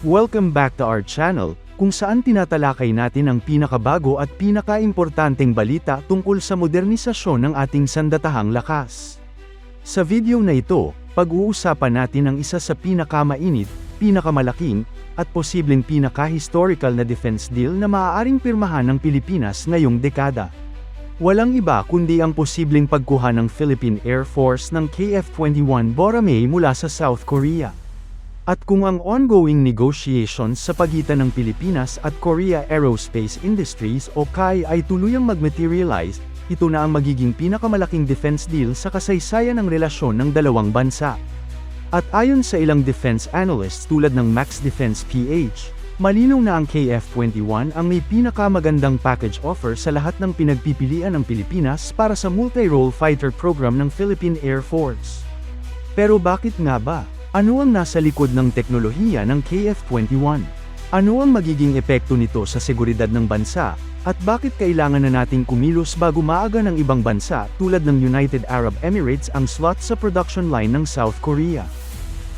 Welcome back to our channel, kung saan tinatalakay natin ang pinakabago at pinakaimportanteng balita tungkol sa modernisasyon ng ating sandatahang lakas. Sa video na ito, pag-uusapan natin ang isa sa pinakamainit, pinakamalaking, at posibleng pinaka-historical na defense deal na maaaring pirmahan ng Pilipinas ngayong dekada. Walang iba kundi ang posibleng pagkuha ng Philippine Air Force ng KF-21 Boramae mula sa South Korea. At kung ang ongoing negotiations sa pagitan ng Pilipinas at Korea Aerospace Industries o KAI ay tuluyang mag-materialize, ito na ang magiging pinakamalaking defense deal sa kasaysayan ng relasyon ng dalawang bansa. At ayon sa ilang defense analysts tulad ng Max Defense PH, malinaw na ang KF-21 ang may pinakamagandang package offer sa lahat ng pinagpipilian ng Pilipinas para sa multi-role fighter program ng Philippine Air Force. Pero bakit nga ba? Ano ang nasa likod ng teknolohiya ng KF-21? Ano ang magiging epekto nito sa seguridad ng bansa? At bakit kailangan na nating kumilos bago maaga ng ibang bansa tulad ng United Arab Emirates ang slot sa production line ng South Korea?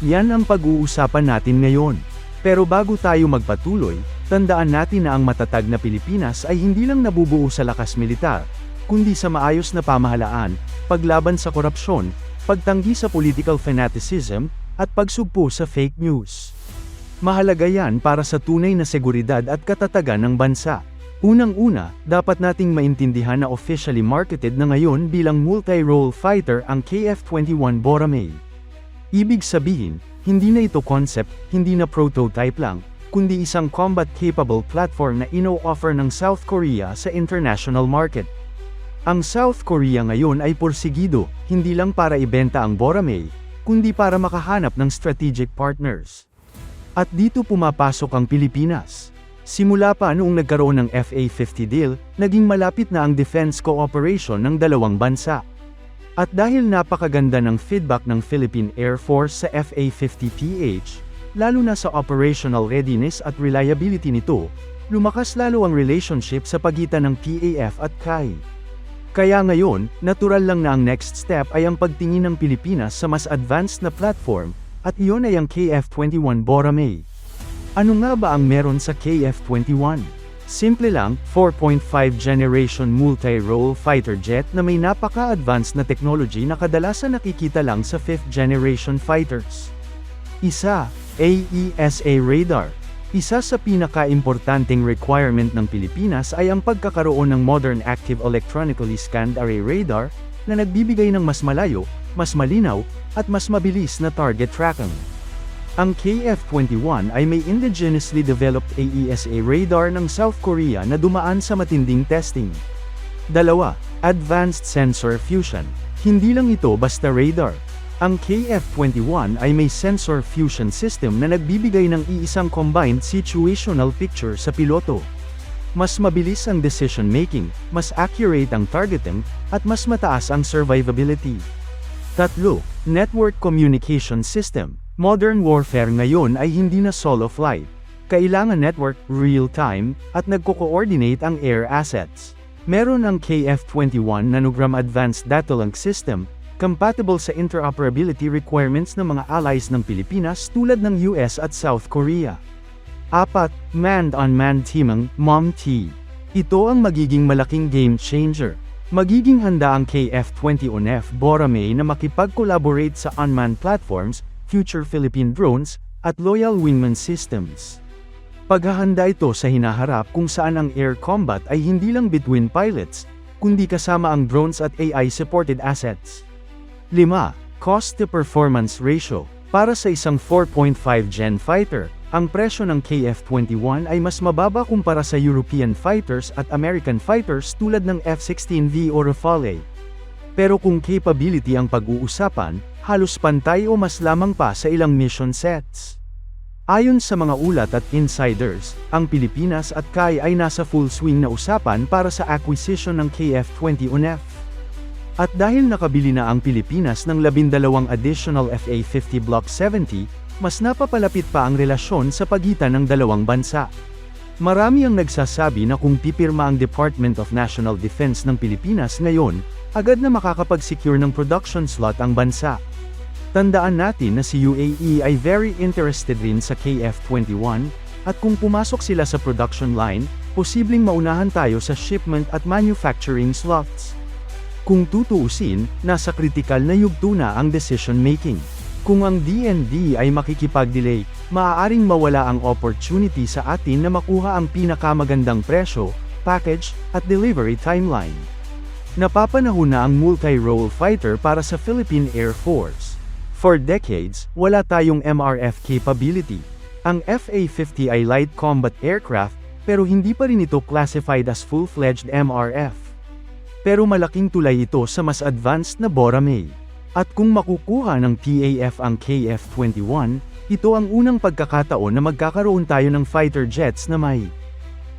Yan ang pag-uusapan natin ngayon. Pero bago tayo magpatuloy, tandaan natin na ang matatag na Pilipinas ay hindi lang nabubuo sa lakas militar, kundi sa maayos na pamahalaan, paglaban sa korupsyon, pagtanggi sa political fanaticism, at pagsugpo sa fake news. Mahalaga yan para sa tunay na seguridad at katatagan ng bansa. Unang-una, dapat nating maintindihan na officially marketed na ngayon bilang multi-role fighter ang KF-21 Boramae. Ibig sabihin, hindi na ito concept, hindi na prototype lang, kundi isang combat-capable platform na ino-offer ng South Korea sa international market. Ang South Korea ngayon ay porsigido, hindi lang para ibenta ang Boramae, kundi para makahanap ng strategic partners. At dito pumapasok ang Pilipinas. Simula pa noong nagkaroon ng FA-50 deal, naging malapit na ang defense cooperation ng dalawang bansa. At dahil napakaganda ng feedback ng Philippine Air Force sa FA-50PH, lalo na sa operational readiness at reliability nito, lumakas lalo ang relationship sa pagitan ng PAF at CAI. Kaya ngayon, natural lang na ang next step ay ang pagtingin ng Pilipinas sa mas advanced na platform, at iyon ay ang KF-21 Boramae. Ano nga ba ang meron sa KF-21? Simple lang, 4.5 generation multi-role fighter jet na may napaka-advanced na technology na kadalasan nakikita lang sa 5th generation fighters. Isa, AESA radar, isa sa pinaka-importanting requirement ng Pilipinas ay ang pagkakaroon ng modern active electronically scanned array radar, na nagbibigay ng mas malayo, mas malinaw, at mas mabilis na target tracking. Ang KF-21 ay may indigenously developed AESA radar ng South Korea na dumaan sa matinding testing. Dalawa, Advanced Sensor Fusion. Hindi lang ito basta radar, ang KF-21 ay may sensor fusion system na nagbibigay ng iisang combined situational picture sa piloto. Mas mabilis ang decision making, mas accurate ang targeting, at mas mataas ang survivability. Tatlo, Network Communication System. Modern warfare ngayon ay hindi na solo flight. Kailangan network, real-time, at nagko-coordinate ang air assets. Meron ang KF-21 Nanogram Advanced Data Link System, compatible sa interoperability requirements ng mga allies ng Pilipinas tulad ng US at South Korea. Apat, Manned-Unmanned Teaming, MOM-T. Ito ang magiging malaking game changer. Magiging handa ang KF-21F Boramae na makipag-collaborate sa unmanned platforms, future Philippine drones, at loyal wingman systems. Paghahanda ito sa hinaharap kung saan ang air combat ay hindi lang between pilots, kundi kasama ang drones at AI-supported assets. 5. Cost-to-performance ratio. Para sa isang 4.5 Gen fighter, ang presyo ng KF-21 ay mas mababa kumpara sa European fighters at American fighters tulad ng F-16V o Rafale. Pero kung capability ang pag-uusapan, halos pantay o mas lamang pa sa ilang mission sets. Ayon sa mga ulat at insiders, ang Pilipinas at KAI ay nasa full swing na usapan para sa acquisition ng KF-21F. At dahil nakabili na ang Pilipinas ng labindalawang additional FA-50 Block 70, mas napapalapit pa ang relasyon sa pagitan ng dalawang bansa. Marami ang nagsasabi na kung pipirma ang Department of National Defense ng Pilipinas ngayon, agad na makakapag-secure ng production slot ang bansa. Tandaan natin na si UAE ay very interested rin sa KF-21, at kung pumasok sila sa production line, posibleng maunahan tayo sa shipment at manufacturing slots. Kung tutuusin, nasa kritikal na yugto na ang decision making. Kung ang DND ay makikipag-delay, maaaring mawala ang opportunity sa atin na makuha ang pinakamagandang presyo, package, at delivery timeline. Napapanahon na ang multi-role fighter para sa Philippine Air Force. For decades, wala tayong MRF capability. Ang FA-50 ay light combat aircraft, pero hindi pa rin ito classified as full-fledged MRF. Pero malaking tulay ito sa mas advanced na Boramae. At kung makukuha ng TAF ang KF-21, ito ang unang pagkakataon na magkakaroon tayo ng fighter jets na may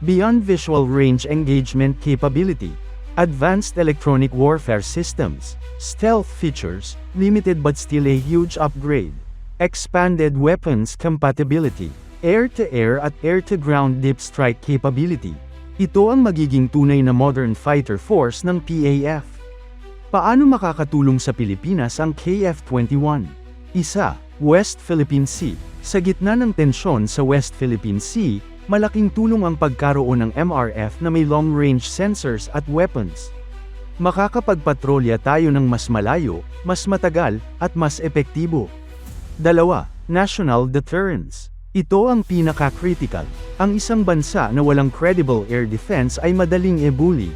Beyond Visual Range Engagement Capability, Advanced Electronic Warfare Systems, Stealth Features, Limited but still a huge upgrade, Expanded Weapons Compatibility, Air-to-Air at Air-to-Ground Deep Strike Capability. Ito ang magiging tunay na modern fighter force ng PAF. Paano makakatulong sa Pilipinas ang KF-21? Isa, West Philippine Sea. Sa gitna ng tensyon sa West Philippine Sea, malaking tulong ang pagkaroon ng MRF na may long-range sensors at weapons. Makakapagpatrolya tayo ng mas malayo, mas matagal, at mas epektibo. Dalawa, National Deterrence. Ito ang pinaka-critical. Ang isang bansa na walang credible air defense ay madaling ebuli.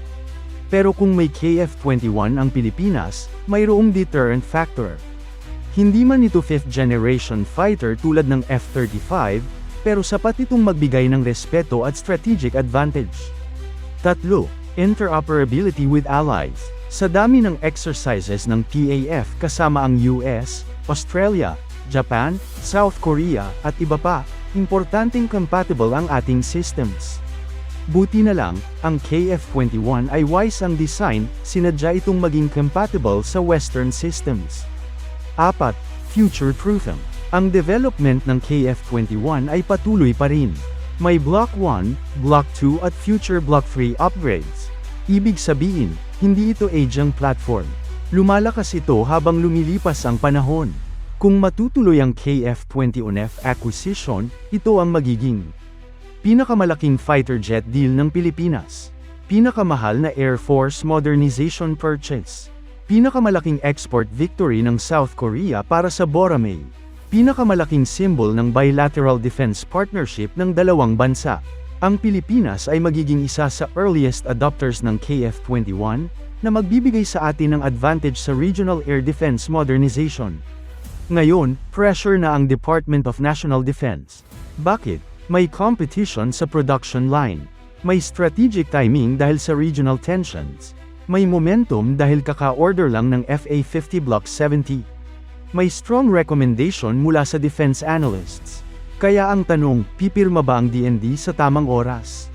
Pero kung may KF-21 ang Pilipinas, mayroong deterrent factor. Hindi man ito 5th generation fighter tulad ng F-35, pero sapat itong magbigay ng respeto at strategic advantage. Tatlo, interoperability with allies. Sa dami ng exercises ng PAF kasama ang US, Australia, Japan, South Korea, at iba pa, importanteng compatible ang ating systems. Buti na lang, ang KF-21 ay wise ang design, sinadya itong maging compatible sa Western systems. 4. Future-proofing. Ang development ng KF-21 ay patuloy pa rin. May Block 1, Block 2 at Future Block 3 upgrades. Ibig sabihin, hindi ito aging platform. Lumalakas ito habang lumilipas ang panahon. Kung matutuloy ang KF-21F acquisition, ito ang magiging Pinakamalaking fighter jet deal ng Pilipinas. Pinakamahal na Air Force modernization purchase. Pinakamalaking export victory ng South Korea para sa Boramae. Pinakamalaking symbol ng bilateral defense partnership ng dalawang bansa. Ang Pilipinas ay magiging isa sa earliest adopters ng KF-21, na magbibigay sa atin ng advantage sa regional air defense modernization. Ngayon, pressure na ang Department of National Defense. Bakit? May competition sa production line. May strategic timing dahil sa regional tensions. May momentum dahil kaka-order lang ng FA-50 Block 70. May strong recommendation mula sa defense analysts. Kaya ang tanong, pipirma ba ang DND sa tamang oras?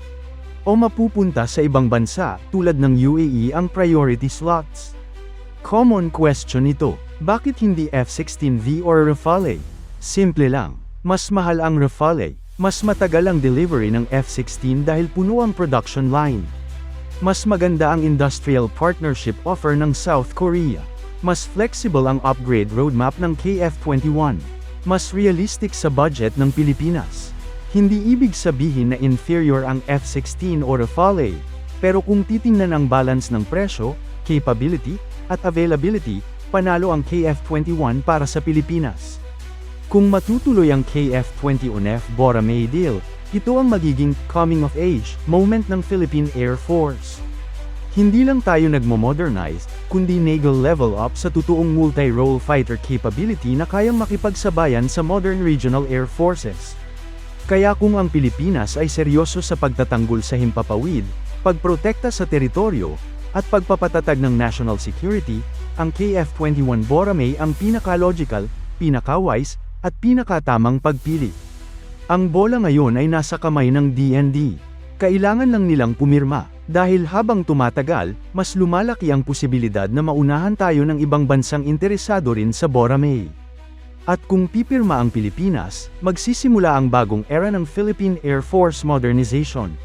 O mapupunta sa ibang bansa, tulad ng UAE ang priority slots? Common question ito, bakit hindi F-16V or Rafale? Simple lang, mas mahal ang Rafale, mas matagal ang delivery ng F-16 dahil puno ang production line. Mas maganda ang industrial partnership offer ng South Korea. Mas flexible ang upgrade roadmap ng KF-21. Mas realistic sa budget ng Pilipinas. Hindi ibig sabihin na inferior ang F-16 o Rafale, pero kung titingnan ang balance ng presyo, capability, at availability, panalo ang KF-21 para sa Pilipinas. Kung matutuloy ang KF-21F Boramae deal, ito ang magiging coming of age moment ng Philippine Air Force. Hindi lang tayo nagmo-modernize, kundi naval level up sa totoong multi-role fighter capability na kayang makipagsabayan sa modern regional air forces. Kaya kung ang Pilipinas ay seryoso sa pagtatanggol sa himpapawid, pagprotekta sa teritoryo, at pagpapatatag ng national security, ang KF-21 Boramae ang pinaka-logical, pinaka-wise, at pinakatamang pagpili. Ang bola ngayon ay nasa kamay ng DND. Kailangan lang nilang pumirma, dahil habang tumatagal, mas lumalaki ang posibilidad na maunahan tayo ng ibang bansang interesado rin sa Boramae. At kung pipirma ang Pilipinas, magsisimula ang bagong era ng Philippine Air Force modernization.